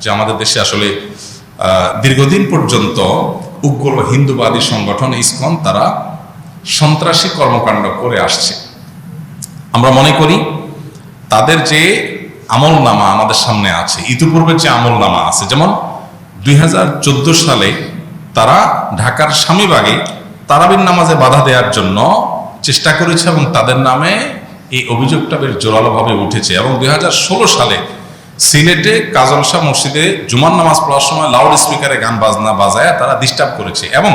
যে আমাদের দেশে আসলে দীর্ঘদিন পর্যন্ত উগ্র হিন্দুবাদী সংগঠন ইসকন তারা সন্ত্রাসী কর্মকাণ্ড করে আসছে। আমরা মনে করি তাদের যে আমল নামা আমাদের সামনে আছে, ইতিপূর্বে যে আমল নামা আছে, যেমন দুই হাজার চোদ্দ সালে তারা ঢাকার স্বামীবাগে তারাবির নামাজে বাধা দেওয়ার জন্য চেষ্টা করেছে এবং তাদের নামে এই অভিযোগটা বেশ জোরালোভাবে উঠেছে এবং দুই হাজার ষোলো সালে সিলেটে কাজল শাহ মসজিদে জুমার নামাজ পড়ার সময় লাউড স্পিকারে গান বাজনা বাজায় তারা ডিস্টার্ব করেছে এবং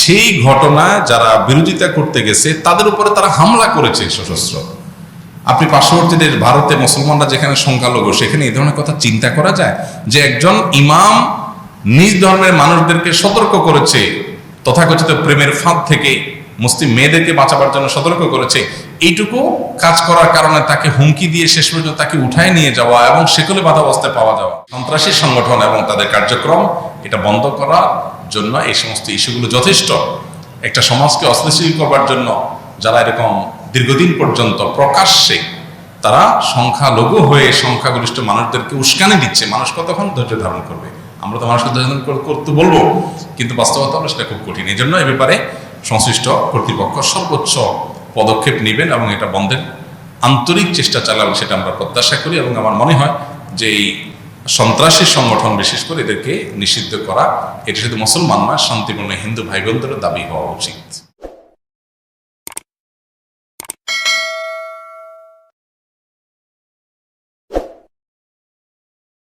সেই ঘটনায় যারা বিরোধিতা করতে গেছে, তাদের উপরে তারা হামলা করেছে সশস্ত্র। আপনি পার্শ্ববর্তী দেশ ভারতে মুসলমানরা যেখানে সংখ্যালঘু, সেখানে এই ধরনের কথা চিন্তা করা যায় যে একজন ইমাম নিজ ধর্মের মানুষদেরকে সতর্ক করেছে, তথাকথিত প্রেমের ফাঁদ থেকে মুসলিম মেয়েদেরকে বাঁচাবার জন্য সতর্ক করেছে। এইটুকু কাজ করার কারণে তাকে হুমকি দিয়ে শেষ পর্যন্ত তাকে উঠায় নিয়ে যাওয়া এবং সেগুলো বাধা অবস্থায় পাওয়া যাওয়া। সন্ত্রাসী সংগঠন এবং তাদের কার্যক্রম, এটা বন্ধ করার জন্য এই সমস্ত ইস্যুগুলো যথেষ্ট। একটা সমাজকে অস্থিতিশীল করবার জন্য যারা এরকম দীর্ঘদিন পর্যন্ত প্রকাশ্যে তারা সংখ্যালঘু হয়ে সংখ্যাগরিষ্ঠ মানুষদেরকে উস্কানি দিচ্ছে। মানুষ কতক্ষণ ধৈর্য ধারণ করবে? আমরা তো মানুষকে ধৈর্য করতে বলব, কিন্তু বাস্তবতা সেটা খুব কঠিন। এই জন্য এ ব্যাপারে সংশ্লিষ্ট কর্তৃপক্ষ সর্বোচ্চ পদক্ষেপ নেবেন এবং এটা বন্ধের আন্তরিক চেষ্টা চালাবেন সেটা আমরা প্রত্যাশা করি এবং আমার মনে হয় যে এই সন্ত্রাসী সংগঠন বিশেষ করে এদেরকে নিষিদ্ধ করা, এটা শুধু মুসলমান নয় শান্তিপূর্ণ হিন্দু ভাই বোনদেরও দাবি হওয়া উচিত।